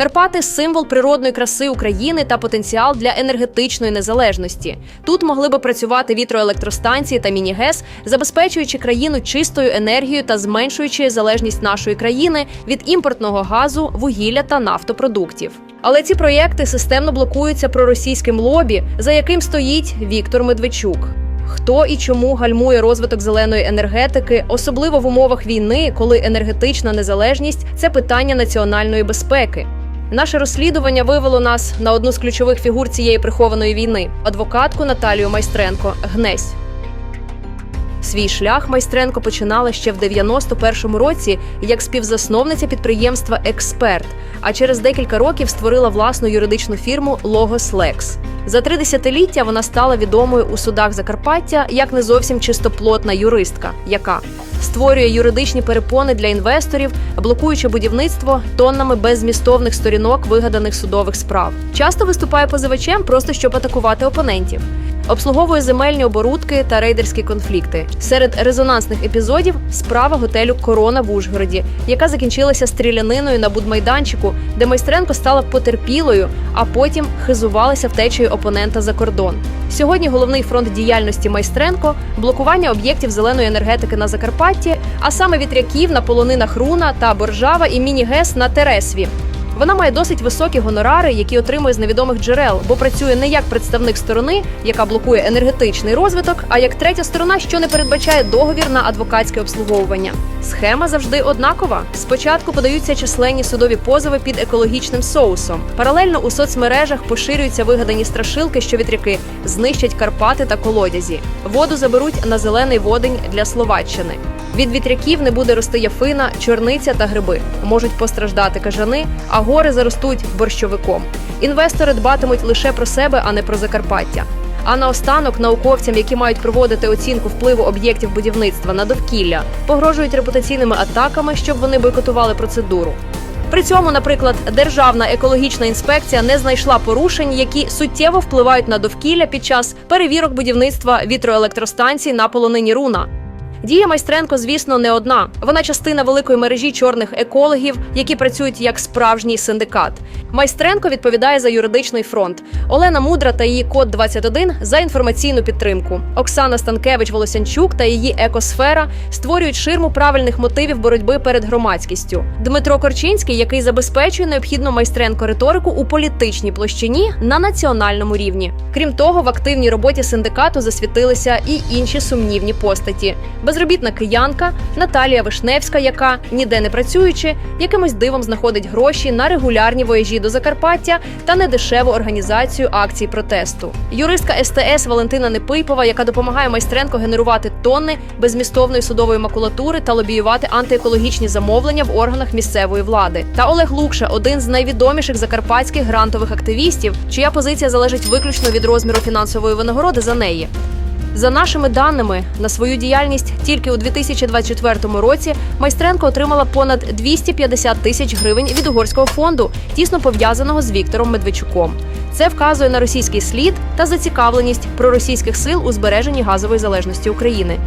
Карпати символ природної краси України та потенціал для енергетичної незалежності. Тут могли би працювати вітроелектростанції та міні-ГЕС, забезпечуючи країну чистою енергією та зменшуючи залежність нашої країни від імпортного газу, вугілля та нафтопродуктів. Але ці проєкти системно блокуються проросійським лобі, за яким стоїть Віктор Медведчук. Хто і чому гальмує розвиток зеленої енергетики, особливо в умовах війни, коли енергетична незалежність це питання національної безпеки. Наше розслідування вивело нас на одну з ключових фігур цієї прихованої війни адвокатку Наталію Майстренко Гнесь. Свій шлях Майстренко починала ще в 91-му році як співзасновниця підприємства Експерт. А через декілька років створила власну юридичну фірму Логос Лекс. За три десятиліття вона стала відомою у судах Закарпаття як не зовсім чистоплотна юристка, яка створює юридичні перепони для інвесторів, блокуючи будівництво тоннами беззмістовних сторінок вигаданих судових справ. Часто виступає позивачем просто щоб атакувати опонентів. Обслуговує земельні оборудки та рейдерські конфлікти. Серед резонансних епізодів справа готелю Корона в Ужгороді, яка закінчилася стріляниною на будмайданчику, де майстренко стала потерпілою, а потім хизувалася втечею опонента за кордон. Сьогодні головний фронт діяльності майстренко блокування об'єктів зеленої енергетики на Закарпатті, а саме вітряків на полонинах Руна та Боржава і міні-ГЕС на Тересві. Вона має досить високі гонорари, які отримує з невідомих джерел, бо працює не як представник сторони, яка блокує енергетичний розвиток, а як третя сторона, що не передбачає договір на адвокатське обслуговування. Схема завжди однакова. Спочатку подаються численні судові позови під екологічним соусом. Паралельно у соцмережах поширюються вигадані страшилки, що вітряки знищать Карпати та колодязі. Воду заберуть на зелений водень для Словаччини. Від вітряків не буде рости яфина, чорниця та гриби. Можуть постраждати кажани, а гори заростуть борщовиком. Інвестори дбатимуть лише про себе, а не про Закарпаття. А наостанок науковцям, які мають проводити оцінку впливу об'єктів будівництва на довкілля, погрожують репутаційними атаками, щоб вони бойкотували процедуру. При цьому, наприклад, Державна екологічна інспекція не знайшла порушень, які суттєво впливають на довкілля під час перевірок будівництва вітроелектростанцій на полонині Руна. Дія майстренко, звісно, не одна. Вона частина великої мережі чорних екологів, які працюють як справжній синдикат. Майстренко відповідає за юридичний фронт. Олена Мудра та її код 21 за інформаційну підтримку. Оксана Станкевич Волосянчук та її екосфера створюють ширму правильних мотивів боротьби перед громадськістю. Дмитро Корчинський, який забезпечує необхідну майстренко риторику у політичній площині на національному рівні. Крім того, в активній роботі синдикату засвітилися і інші сумнівні постаті безробітна киянка Наталія Вишневська, яка ніде не працюючи, якимось дивом знаходить гроші на регулярні вояжі до Закарпаття та недешеву організацію акцій протесту. Юристка СТС Валентина Непипова, яка допомагає майстренко генерувати тонни безмістовної судової макулатури та лобіювати антиекологічні замовлення в органах місцевої влади. Та Олег Лукша, один з найвідоміших закарпатських грантових активістів, чия позиція залежить виключно від розміру фінансової винагороди за неї. За нашими даними, на свою діяльність тільки у 2024 році майстренко отримала понад 250 тисяч гривень від угорського фонду, тісно пов'язаного з Віктором Медведчуком. Це вказує на російський слід та зацікавленість проросійських сил у збереженні газової залежності України.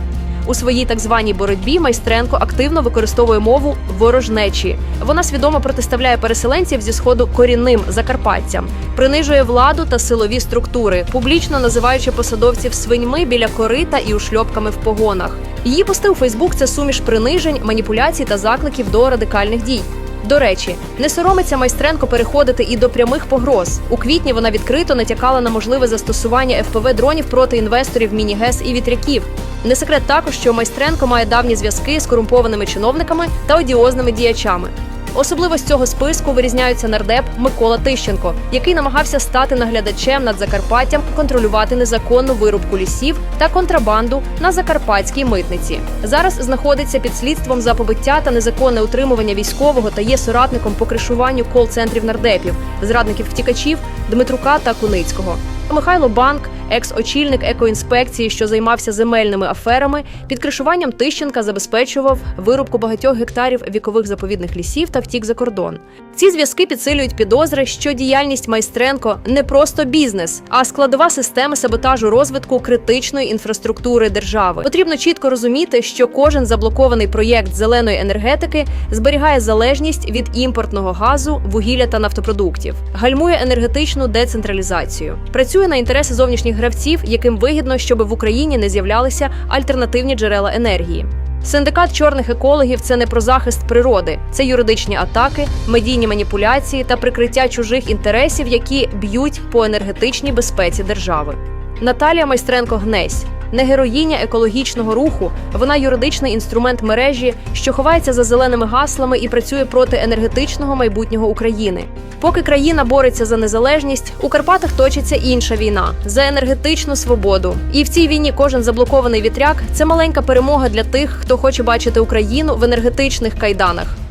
У своїй так званій боротьбі майстренко активно використовує мову ворожнечі. Вона свідомо протиставляє переселенців зі сходу корінним закарпатцям, принижує владу та силові структури, публічно називаючи посадовців свиньми біля корита і ушльопками в погонах. Її пости у Фейсбук це суміш принижень, маніпуляцій та закликів до радикальних дій. До речі, не соромиться майстренко переходити і до прямих погроз. У квітні вона відкрито натякала на можливе застосування ФПВ дронів проти інвесторів міні-ГЕС і вітряків. Не секрет також, що майстренко має давні зв'язки з корумпованими чиновниками та одіозними діячами. Особливо з цього списку вирізняються нардеп Микола Тищенко, який намагався стати наглядачем над Закарпаттям, контролювати незаконну вирубку лісів та контрабанду на закарпатській митниці. Зараз знаходиться під слідством за побиття та незаконне утримування військового та є соратником по кришуванню кол-центрів нардепів, зрадників втікачів Дмитрука та Куницького. Михайло Банк екс-очільник екоінспекції, що займався земельними аферами, під кришуванням Тищенка забезпечував вирубку багатьох гектарів вікових заповідних лісів та втік за кордон. Ці зв'язки підсилюють підозри, що діяльність майстренко не просто бізнес, а складова система саботажу розвитку критичної інфраструктури держави. Потрібно чітко розуміти, що кожен заблокований проєкт зеленої енергетики зберігає залежність від імпортного газу, вугілля та нафтопродуктів, гальмує енергетичну децентралізацію, працює на інтереси зовнішніх гравців, яким вигідно, щоб в Україні не з'являлися альтернативні джерела енергії. Синдикат чорних екологів це не про захист природи, це юридичні атаки, медійні маніпуляції та прикриття чужих інтересів, які б'ють по енергетичній безпеці держави. Наталія Майстренко Гнесь не героїня екологічного руху. Вона юридичний інструмент мережі, що ховається за зеленими гаслами і працює проти енергетичного майбутнього України. Поки країна бореться за незалежність, у Карпатах точиться інша війна за енергетичну свободу. І в цій війні кожен заблокований вітряк це маленька перемога для тих, хто хоче бачити Україну в енергетичних кайданах.